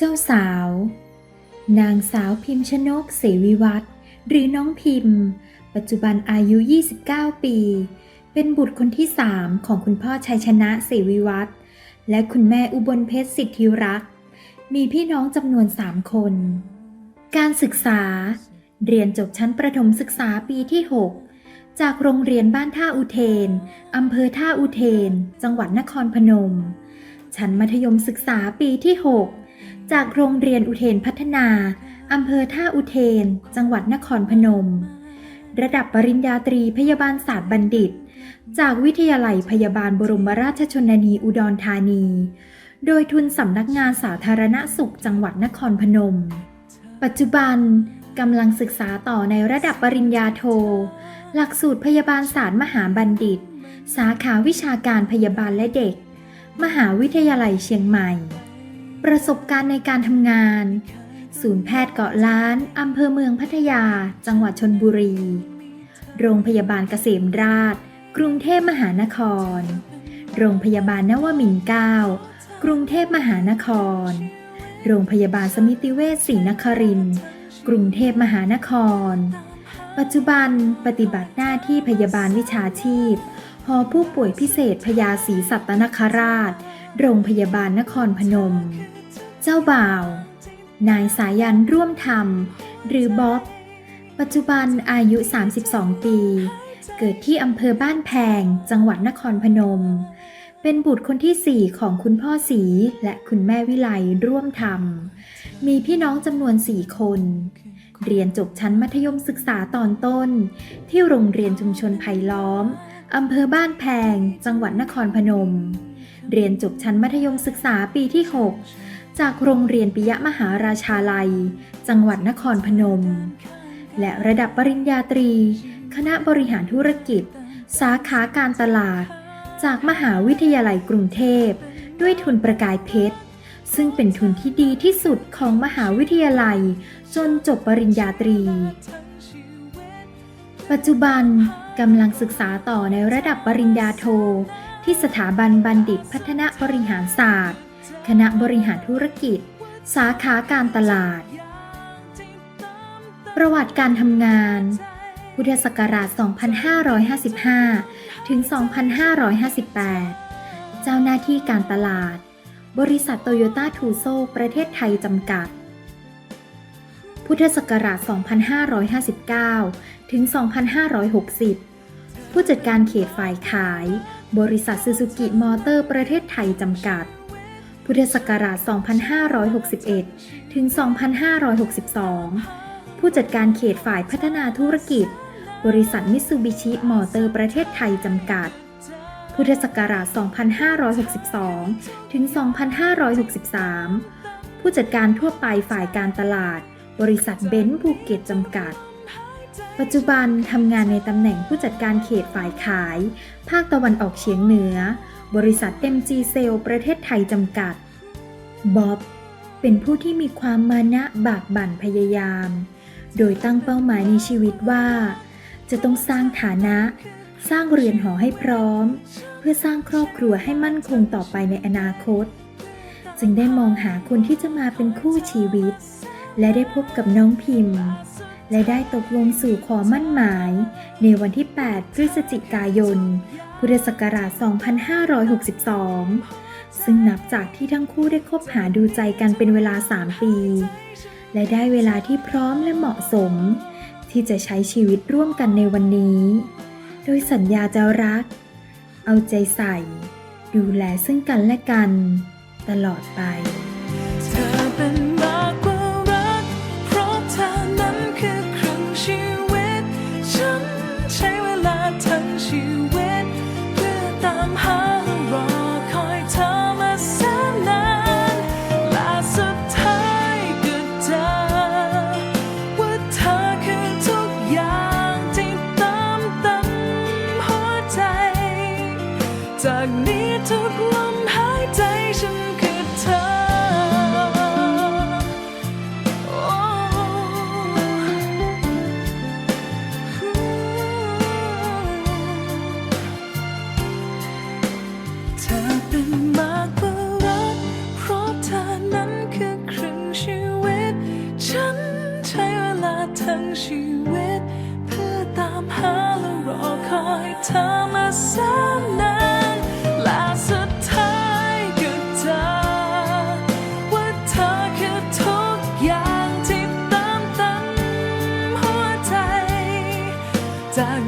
เจ้าสาว นางสาวพิมชนกเสวิวัฒหรือน้องพิมพ์ ปัจจุบันอายุ 29 ปี เป็นบุตรคนที่สามของคุณพ่อชัยชนะเสวิวัฒและคุณแม่อุบลเพชรสิทธิรักษ์มีพี่น้องจำนวนสามคน การศึกษา เรียนจบชั้นประถมศึกษาปีที่ 6 จากโรงเรียนบ้านท่าอุเทนอำเภอท่าอุเทน จังหวัดนครพนม ชั้นมัธยมศึกษาปีที่ 6 จากโรงเรียนอุเทนพัฒนา อำเภอท่าอุเทน จังหวัดนครพนม ระดับปริญญาตรีพยาบาลศาสตร์บัณฑิต จากวิทยาลัยพยาบาลบรมราชชนนีอุดรธานี โดยทุนสำนักงานสาธารณสุขจังหวัดนครพนม ปัจจุบันกำลังศึกษาต่อในระดับปริญญาโท หลักสูตรพยาบาลศาสตร์มหาบัณฑิต สาขาวิชาการพยาบาลและเด็ก มหาวิทยาลัยเชียงใหม่ ประสบการณ์ในการทำงาน ศูนย์แพทย์เกาะล้านอำเภอเมืองพัทยา จังหวัดชนบุรี โรงพยาบาลเกษมราช กรุงเทพมหานคร โรงพยาบาลนวมินทร์เก้ากรุงเทพมหานคร โรงพยาบาลสมิติเวชศรีนครินทร์กรุงเทพมหานคร ปัจจุบันปฏิบัติหน้าที่พยาบาลวิชาชีพ หอผู้ป่วยพิเศษพญาศรีสัตนคราช โรงพยาบาลนครพนม เจ้าบ่าว นายสายันร่วมธรรม หรือบ๊อบ ปัจจุบันอายุ 32 ปี เกิดที่อำเภอบ้านแพง จังหวัดนครพนม เป็นบุตรคนที่ 4 ของคุณพ่อสีและคุณแม่วิไลร่วมธรรม มีพี่น้องจำนวน 4 คน เรียนจบชั้นมัธยมศึกษาตอนต้น ที่โรงเรียนชุมชนไผ่ล้อมอำเภอบ้านแพง จังหวัดนครพนม เรียนจบชั้นมัธยมศึกษาปีที่ 6 จากโรงเรียนปิยมหาราชาลัย จังหวัดนครพนม และระดับปริญญาตรี คณะบริหารธุรกิจ สาขาการตลาด จากมหาวิทยาลัยกรุงเทพ ด้วยทุนประกายเพชร ซึ่งเป็นทุนที่ดีที่สุดของมหาวิทยาลัย จนจบปริญญาตรี ปัจจุบันกำลังศึกษาต่อในระดับปริญญาโท ที่สถาบันบัณฑิตพัฒนาบริหารศาสตร์ คณะบริหารธุรกิจ สาขาการตลาด ประวัติการทำงาน พุทธศักราช 2555 ถึง 2558 เจ้าหน้าที่การตลาด บริษัทโตโยต้าทูโซประเทศไทยจำกัด พุทธศักราช 2559 ถึง 2560 ผู้จัดการเขตฝ่ายขาย บริษัทซูซูกิมอเตอร์ประเทศไทยจำกัด พุทธศักราช 2561 ถึง 2562 ผู้จัดการเขตฝ่ายพัฒนาธุรกิจ บริษัทมิตซูบิชิมอเตอร์ประเทศไทยจำกัด พุทธศักราช 2562 ถึง 2563 ผู้จัดการทั่วไปฝ่ายการตลาด บริษัทเบนซ์ภูเก็ตจำกัดปัจจุบันทำงานในตำแหน่งผู้จัดการเขตฝ่ายขาย ภาคตะวันออกเฉียงเหนือ บริษัท MG c e l ประเทศไทยจำกัด บ๊อบเป็นผู้ที่มีความมานะบากบั่นพยายาม โดยตั้งเป้าหมายในชีวิตว่า จะต้องสร้างฐานะ สร้างเรือนหอให้พร้อม เพื่อสร้างครอบครัวให้มั่นคงต่อไปในอนาคต จึงได้มองหาคนที่จะมาเป็นคู่ชีวิต และได้พบกับน้องพิมพ์ และได้ตกลงสู่ขอมั่นหมาย ในวันที่ 8 พฤศจิกายน พุทธศักราช 2562 ซึ่งนับจากที่ทั้งคู่ได้คบหาดูใจกันเป็นเวลา 3 ปี และได้เวลาที่พร้อมและเหมาะสม ที่จะใช้ชีวิตร่วมกันในวันนี้ โดยสัญญาจะรัก เอาใจใส่ ดูแลซึ่งกันและกัน ตลอดไป ลาทั้งชีวิต เพื่อตามหารอคอยเธอมาแสนนานและสุดท้ายก็เจอว่าเธอคือทุกอย่างที่เติมเต็มหัวใจ จากนี้ทุก เธอเป็นมากกว่ารัเพราะเธอนั้นคือครึ่งชีวิต ฉันใช้เวลาทั้งชีวิต เพื่อตามหาและรอคอยเธอมาแสนนานและสุดท้ายก็เจอว่าเธอคือทุกอย่างที่ตามตั้งหัวใจจาก